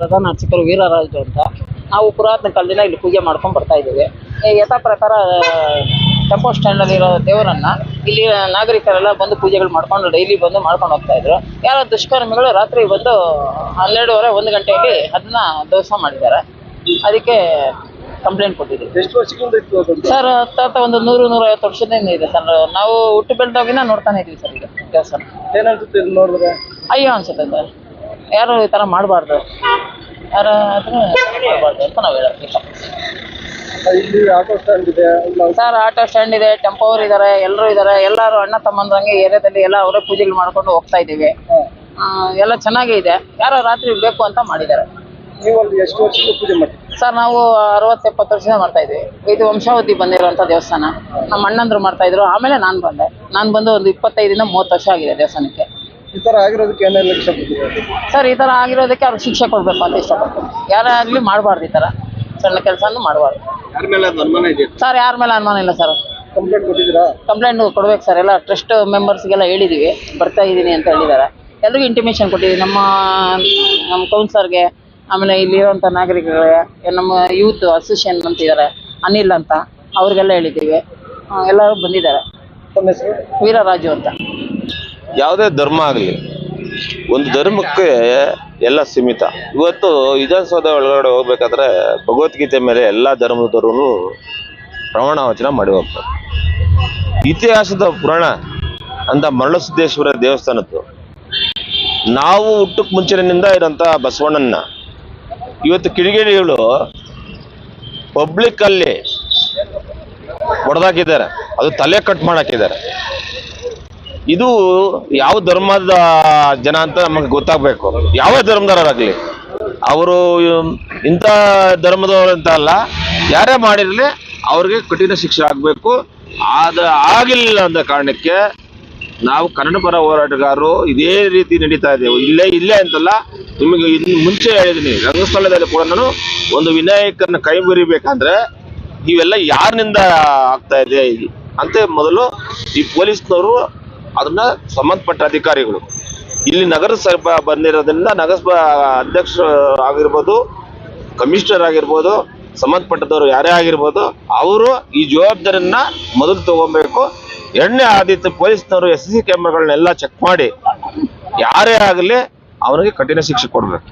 ಪ್ರಧಾನ ಅರ್ಚಕರು ವೀರರಾಜು ಅಂತ. ನಾವು ಪುರಾತನ ಕಾಲದಿಂದ ಇಲ್ಲಿ ಪೂಜೆ ಮಾಡ್ಕೊಂಡು ಬರ್ತಾ ಇದ್ದೇವೆ. ಯಥಾ ಪ್ರಕಾರ ಟೆಂಪೋ ಸ್ಟ್ಯಾಂಡಲ್ಲಿರೋ ದೇವರನ್ನ ಇಲ್ಲಿ ನಾಗರಿಕರೆಲ್ಲ ಬಂದು ಪೂಜೆಗಳು ಮಾಡ್ಕೊಂಡು ಡೈಲಿ ಬಂದು ಮಾಡ್ಕೊಂಡು ಹೋಗ್ತಾ ಇದ್ರು. ಯಾರೋ ದುಷ್ಕರ್ಮಿಗಳು ರಾತ್ರಿ ಬಂದು ಹನ್ನೆರಡುವರೆ ಒಂದು ಗಂಟೆಯಲ್ಲಿ ಅದನ್ನ ಧ್ವಂಸ ಮಾಡಿದ್ದಾರೆ. ಅದಕ್ಕೆ ಕಂಪ್ಲೇಂಟ್ ಕೊಟ್ಟಿದ್ದೀವಿ. ಎಷ್ಟು ವರ್ಷಗಳಿಂದ ಇತ್ತು ಸರ್ ತಾತ ಒಂದು ನೂರು ನೂರೈವತ್ತು ವರ್ಷದಿಂದ ಇದೆ ಸರ್. ನಾವು ಹುಟ್ಟು ಬೆಳೆದಾಗಿನ ನೋಡ್ತಾನೆ ಇದೀವಿ ಸರ್ ಈಗ. ಕೆಲಸ ಏನನ್ಸುತ್ತೆ ನೋಡಿದ್ರೆ? ಅಯ್ಯೋ ಅನ್ಸುತ್ತೆ ಸರ್. ಯಾರು ಈ ಥರ ಮಾಡಬಾರ್ದು? ಯಾರು ಮಾಡಬಾರ್ದು ಅಂತ ನಾವು ಹೇಳೋದು. ಇಲ್ಲಿ ಆಟೋ ಸ್ಟ್ಯಾಂಡ್ ಇದೆ ಸರ್ ಆಟೋ ಸ್ಟ್ಯಾಂಡ್ ಇದೆ ಟೆಂಪೋ ಅವ್ರು ಇದ್ದಾರೆ ಎಲ್ಲರೂ ಇದ್ದಾರೆ ಎಲ್ಲರೂ ಅಣ್ಣ ತಮ್ಮಂದ್ರಂಗೆ ಏರಿಯಾದಲ್ಲಿ ಎಲ್ಲ ಅವರೇ ಪೂಜೆಗಳು ಮಾಡ್ಕೊಂಡು ಹೋಗ್ತಾ ಇದ್ದೀವಿ. ಆ, ಎಲ್ಲ ಚೆನ್ನಾಗೇ ಇದೆ. ಯಾರೋ ರಾತ್ರಿ ಬೇಕು ಅಂತ ಮಾಡಿದ್ದಾರೆ. ನೀವು ಅಲ್ಲಿ ಎಷ್ಟು ವರ್ಷದಿಂದ ಪೂಜೆ ಮಾಡ್ತೀವಿ ಸರ್ ನಾವು ಅರವತ್ತು ಎಪ್ಪತ್ತು ವರ್ಷದಿಂದ ಮಾಡ್ತಾ ಇದ್ವಿ ಇದು ವಂಶಾವತಿ ಬಂದಿರುವಂತ ದೇವಸ್ಥಾನ. ನಮ್ಮ ಅಣ್ಣಂದ್ರು ಮಾಡ್ತಾ ಇದ್ರು. ಆಮೇಲೆ ನಾನು ಬಂದೆ. ನಾನು ಬಂದು ಒಂದು ಇಪ್ಪತ್ತೈದರಿಂದ ಮೂವತ್ತು ವರ್ಷ ಆಗಿದೆ ದೇವಸ್ಥಾನಕ್ಕೆ. ಈ ತರ ಆಗಿರೋದಕ್ಕೆ ಏನೆಲ್ಲ ಇಷ್ಟಪಡ್ತೀವಿ ಸರ್ ಈ ತರ ಆಗಿರೋದಕ್ಕೆ ಅವ್ರಿಗೆ ಶಿಕ್ಷೆ ಕೊಡ್ಬೇಕು ಅಂತ ಇಷ್ಟಪಡ್ತೀನಿ. ಯಾರೇ ಆಗ್ಲಿ ಮಾಡಬಾರ್ದು ಈ ತರ. ಸಣ್ಣ ಕೆಲಸನೂ ಮಾಡಬಾರ್ದು. ಯಾರ ಮೇಲೆ ಅದು ಅನುಮಾನ ಇದೆ? ಸರ್ ಯಾರ ಮೇಲೆ ಅನುಮಾನ ಇಲ್ಲ ಸರ್. ಕಂಪ್ಲೇಂಟ್ ಕೊಟ್ಟಿದ್ದೀರಾ? ಕಂಪ್ಲೇಂಟ್ ಕೊಡ್ಬೇಕು ಸರ್. ಎಲ್ಲ ಟ್ರಸ್ಟ್ ಮೆಂಬರ್ಸ್ಗೆಲ್ಲ ಹೇಳಿದ್ದೀವಿ ಬರ್ತಾ ಇದ್ದೀನಿ ಅಂತ ಹೇಳಿದ್ದಾರೆ. ಎಲ್ರಿಗೂ ಇಂಟಿಮೇಷನ್ ಕೊಟ್ಟಿದ್ದೀವಿ. ನಮ್ಮ ನಮ್ಮ ಕೌನ್ಸರ್ಗೆ ಆಮೇಲೆ ಇಲ್ಲಿರುವಂಥ ನಾಗರಿಕರಿಗೆ ನಮ್ಮ ಯೂತ್ ಅಸೋಸಿಯೇಷನ್ ಅಂತ ಇದ್ದಾರೆ ಅನಿಲ್ ಅಂತ ಅವ್ರಿಗೆಲ್ಲ ಹೇಳಿದ್ದೀವಿ. ಆ, ಎಲ್ಲರೂ ಬಂದಿದ್ದಾರೆ. ತಮ್ಮ ಹೆಸರು? ವೀರರಾಜು ಅಂತ. ಯಾವುದೇ ಧರ್ಮ ಆಗಲಿ, ಒಂದು ಧರ್ಮಕ್ಕೆ ಎಲ್ಲ ಸೀಮಿತ. ಇವತ್ತು ವಿಧಾನಸೌಧ ಒಳಗಡೆ ಹೋಗ್ಬೇಕಾದ್ರೆ ಭಗವದ್ಗೀತೆ ಮೇಲೆ ಎಲ್ಲ ಧರ್ಮದವರು ಪ್ರಮಾಣ ವಚನ ಮಾಡಿ ಹೋಗ್ತಾರೆ. ಇತಿಹಾಸದ ಪುರಾಣ ಅಂತ ಮರಳಸಿದ್ದೇಶ್ವರ ದೇವಸ್ಥಾನದ್ದು. ನಾವು ಹುಟ್ಟಕ್ಕೆ ಮುಂಚಿನಿಂದ ಇರೋಂಥ ಬಸವಣ್ಣನ ಇವತ್ತು ಕಿಡಿಗೇಡಿಗಳು ಪಬ್ಲಿಕ್ಕಲ್ಲಿ ಹೊಡೆದಾಕಿದ್ದಾರೆ. ಅದು ತಲೆ ಕಟ್ ಮಾಡಾಕಿದ್ದಾರೆ. ಇದು ಯಾವ ಧರ್ಮದ ಜನ ಅಂತ ನಮಗೆ ಗೊತ್ತಾಗಬೇಕು. ಯಾವ ಧರ್ಮದವರಾಗಲಿ? ಅವರು ಇಂಥ ಧರ್ಮದವರು ಅಂತ ಅಲ್ಲ, ಯಾರೇ ಮಾಡಿರಲಿ ಅವ್ರಿಗೆ ಕಠಿಣ ಶಿಕ್ಷೆ ಆಗಬೇಕು. ಆದ ಆಗಿಲ್ಲ ಅಂದ ಕಾರಣಕ್ಕೆ ನಾವು ಕನ್ನಡ ಪರ ಹೋರಾಟಗಾರರು ಇದೇ ರೀತಿ ನಡೀತಾ ಇದ್ದೇವೆ. ಇಲ್ಲೇ ಇಲ್ಲೇ ಅಂತಲ್ಲ, ನಿಮಗೆ ಇನ್ನು ಮುಂಚೆ ಹೇಳಿದ್ದೀನಿ ರಂಗಸ್ಥಳದಲ್ಲಿ ಕೂಡ ನಾನು ಒಂದು ವಿನಾಯಕನ ಕೈ ಮುರಿಬೇಕಂದ್ರೆ ಇವೆಲ್ಲ ಯಾರಿನಿಂದ ಆಗ್ತಾ ಇದೆ ಅಂತ ಮೊದಲು ಈ ಪೊಲೀಸ್ನವರು ಅದನ್ನ ಸಂಬಂಧಪಟ್ಟ ಅಧಿಕಾರಿಗಳು. ಇಲ್ಲಿ ನಗರಸಭಾ ಬಂದಿರೋದ್ರಿಂದ ನಗರಸಭಾ ಅಧ್ಯಕ್ಷ ಆಗಿರ್ಬೋದು, ಕಮಿಷನರ್ ಆಗಿರ್ಬೋದು, ಸಂಬಂಧಪಟ್ಟದವರು ಯಾರೇ ಆಗಿರ್ಬೋದು, ಅವರು ಈ ಜವಾಬ್ದಾರಿಯನ್ನ ಮೊದಲು ತಗೊಬೇಕು. ಎರಡನೇ ಆದಿತ್ಯ ಪೊಲೀಸ್ನವರು ಎಸ್ ಸಿ ಕ್ಯಾಮ್ರಾಗಳನ್ನೆಲ್ಲ ಚೆಕ್ ಮಾಡಿ, ಯಾರೇ ಆಗಲಿ ಅವನಿಗೆ ಕಠಿಣ ಶಿಕ್ಷೆ ಕೊಡ್ಬೇಕು.